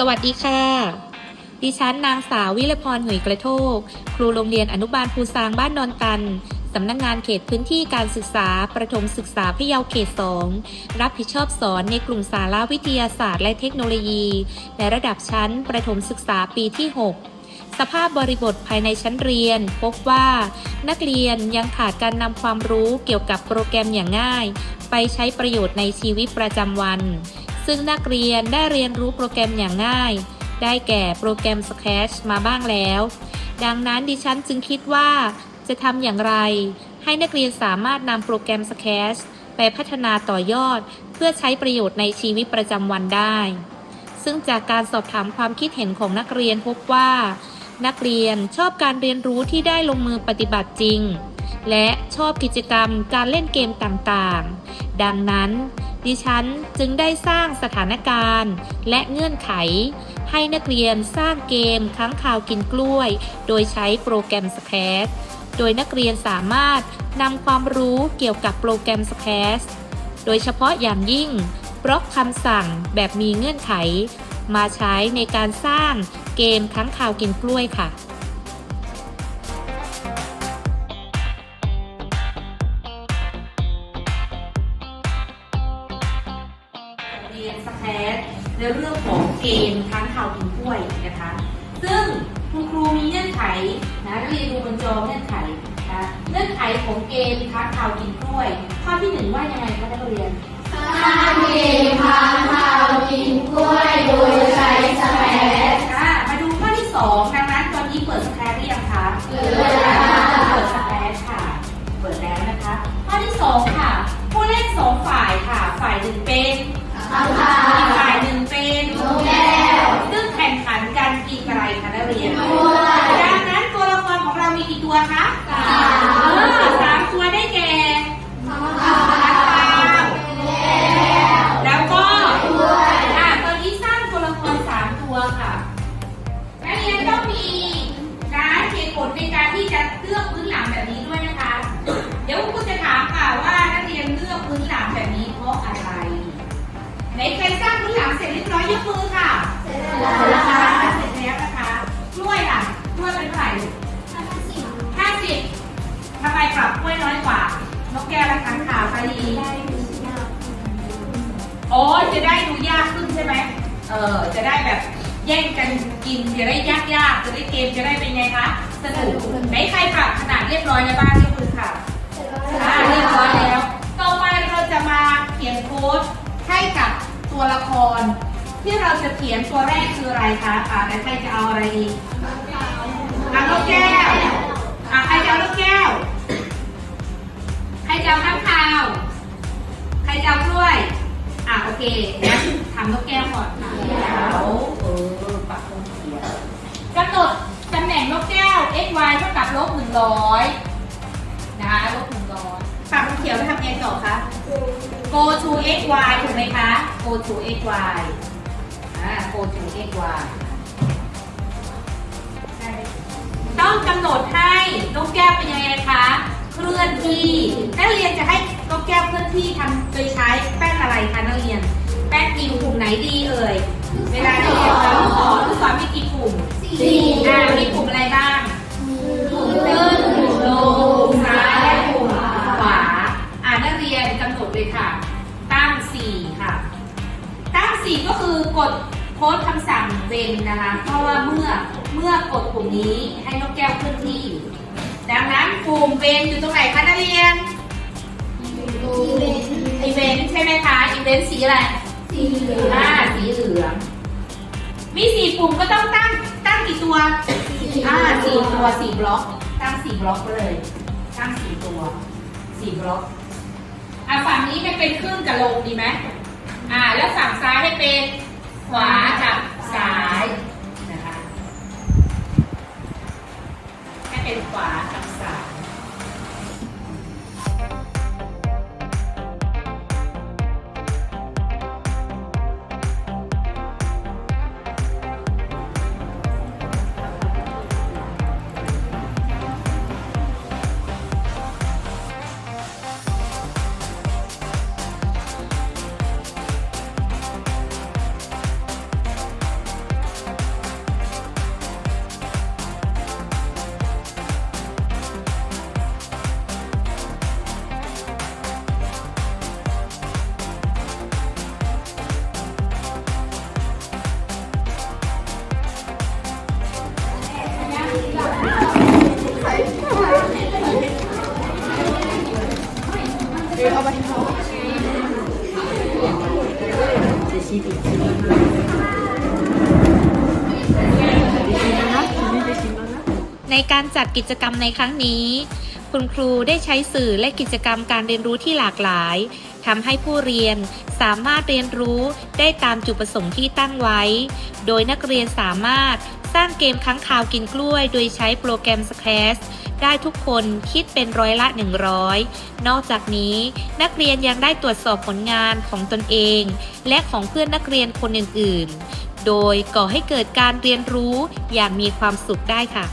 สวัสดีค่ะ ดิฉันนางสาววิรพรหุยกระโทก ครูโรงเรียนอนุบาลภูซางบ้านนอนตัน สำนักงงานเขตพื้นที่การศึกษา ประถมศึกษาพะเยาเขต 2 รับผิดชอบสอนในกลุ่มสาระวิทยาศาสตร์และเทคโนโลยี ในระดับชั้น ประถมศึกษาปีที่ 6สภาพบริบทภายในชั้นเรียน พบว่า นักเรียนยังขาดการนำความรู้เกี่ยวกับโปรแกรมอย่างง่าย ไปใช้ประโยชน์ในชีวิตประจำวัน ซึ่งนักเรียนได้เรียนรู้โปรแกรมอย่างง่าย ได้แก่โปรแกรม Scratch มาบ้างแล้ว ดังนั้นดิฉันจึงคิดว่า จะทำอย่างไร ให้นักเรียนสามารถนำโปรแกรม Scratch ไปพัฒนาต่อยอด เพื่อใช้ประโยชน์ในชีวิตประจำวันได้ ซึ่งจากการสอบถามความคิดเห็นของนักเรียนพบว่า นักเรียนชอบการเรียนรู้ที่ได้ลงมือปฏิบัติจริง และชอบกิจกรรมการเล่นเกมต่างๆ ดังนั้น ดิฉันจึงได้สร้างสถานการณ์ และเงื่อนไข ให้นักเรียนสร้างเกมค้างคาวกินกล้วย โดยใช้โปรแกรม Scratch โดยนักเรียนสามารถนำความรู้เกี่ยวกับโปรแกรม Scratch โดยเฉพาะอย่างยิ่งบล็อกคำสั่งแบบมีเงื่อนไข มาใช้ในการสร้างเกมค้างคาวกินกล้วยค่ะ เรียนสแครตในเรื่องของเกมค้างคาวกินกล้วยนะคะ ซึ่งคุณครูมีเงื่อนไขนะเรียนดูบนจอเงื่อนไขนะเงื่อนไขของเกมค้างคาวกินกล้วย ข้อที่หนึ่งว่ายังไงคะนักเรียนสร้างเกมพาข่าวกินกล้วยโดยใช้สแปซอ่ามาดูข้อที่สองดังนั้นตอนนี้เปิดสแครตหรือยังคะเปิดแล้วเปิดสแครตค่ะ เปิดแล้วนะคะ ข้อที่สองค่ะ ผู้เล่นสองฝ่ายค่ะ ฝ่ายหนึ่งเป็น ทำทางเป็น นกแก้วและค้างคาวคะดีโอ้ยจะได้ดูยากขึ้นใช่ไหมเออจะได้แบบแย่งกันกินจะได้ยากยากๆจะได้เกมจะได้เป็นไงคะสนุกไหนใครปรับขนาดเรียบร้อยแล้วบ้างยกมือค่ะอ่าเรียบร้อยแล้วต่อไปเราจะมาเขียนโค้ดให้กับตัวละคร ที่เราจะเขียนตัวแรกคืออะไรคะอ่าไหนใครจะเอาอะไรดีอ่านกแก้วอ่าใครจะเอานกแก้วใคร จะเอาข้างคาว ใครจะเอากล้วย อ่าโอเคงั้นทำนกแก้วก่อนค่ะแล้วเออปักตรงเขียนกำหนดตำแหน่งนกแก้ว x y เท่ากับลบหนึ่งร้อยนะคะลบหนึ่งร้อยปักตรงเขียวแล้วทำไงต่อคะ go to x y ถูกไหมคะ go to x y อ่า go to x y ต้องกำหนดให้นก นักเรียนจะให้นกแก้วเคลื่อนที่ทำโดยใช้แป้นอะไรคะนักเรียน แป้นกี่กลุ่มไหนดีเอ่ย เวลาเรียนสอนลูกศรลูกศรมีกี่กลุ่มสี่อ่ามีกลุ่มอะไรบ้างกลุ่มขึ้นกลุ่มลงซ้ายและกลุ่มขวา อ่านักเรียนกำหนดเลยค่ะ ตั้งสี่ค่ะ ตั้งสี่ก็คือกดโค้ดคำสั่งเวนนะคะ เพราะว่าเมื่อเมื่อกดปุ่มนี้ให้นกแก้วเคลื่อนที่ ดังนั้นปุ่มเวนอยู่ตรงไหนคะนักเรียนอีเวนต์ใช่ไหมคะอีเวนต์สีอะไร สี่เหลืองอ่าสีเหลือง มีสี่ปุ่มก็ต้องตั้งตั้งกี่ตัวอ่าสี่ตัวสี่บล็อก ตั้งสี่บล็อกเลย ตั้งสี่ตัวสี่บล็อกอะฝั่งนี้ให้เป็นขึ้นกับลงดีไหมอ่า แล้วฝั่งซ้ายให้เป็นขวากับ เป็นขวากับซ้าย ในการจัดกิจกรรมในครั้งนี้ คุณครูได้ใช้สื่อและกิจกรรมการเรียนรู้ที่หลากหลายทำให้ผู้เรียนสามารถเรียนรู้ได้ตามจุดประสงค์ที่ตั้งไว้ โดยนักเรียนสามารถ สร้างเกมค้างคาวกินกล้วย โดยใช้โปรแกรม Scratch ได้ทุกคนคิดเป็นร้อยละ 100 นอกจากนี้นักเรียนยังได้ตรวจสอบผลงานของตนเอง และของเพื่อนนักเรียนคนอื่น ๆ โดยก่อให้เกิดการเรียนรู้อย่างมีความสุขได้ค่ะ